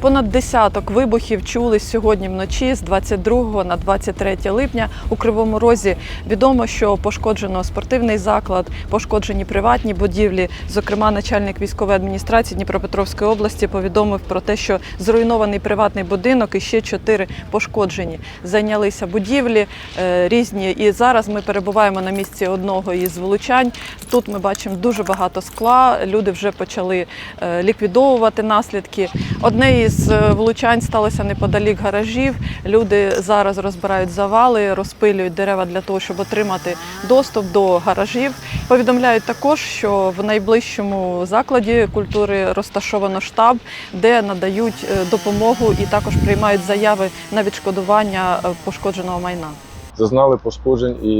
Понад десяток вибухів чули сьогодні вночі з 22 на 23 липня у Кривому Розі. Відомо, що пошкоджено спортивний заклад, пошкоджені приватні будівлі. Зокрема, начальник військової адміністрації Дніпропетровської області повідомив про те, що зруйнований приватний будинок і ще чотири пошкоджені. Зайнялися будівлі е, різні. І зараз ми перебуваємо на місці одного із влучань. Тут ми бачимо дуже багато скла. Люди вже почали е, ліквідовувати наслідки. Одне із е, влучань сталося неподалік гаражів. Люди зараз розбирають завали, розпилюють дерева для того, щоб отримати доступ до гаражів. Повідомляють також, що в найближчому закладі культури розташовано штаб, де надають е, допомогу і також приймають заяви на відшкодування е, пошкодженого майна. Зазнали пошкоджень і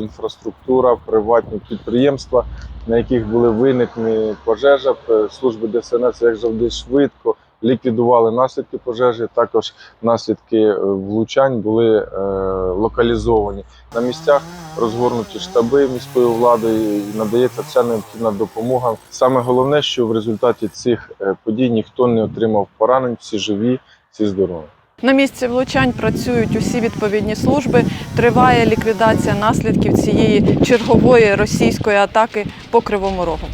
інфраструктура, приватні підприємства, на яких були виникнені пожежа. Служби ДСНС, як завжди, швидко ліквідували наслідки пожежі. Також наслідки е, влучань були е, локалізовані. На місцях розгорнуті штаби міської влади, і надається вся необхідна допомога. Саме головне, що в результаті цих е, подій ніхто не отримав поранень, всі живі, всі здорові. На місці влучань працюють усі відповідні служби. Триває ліквідація наслідків цієї чергової російської атаки по Кривому Рогу.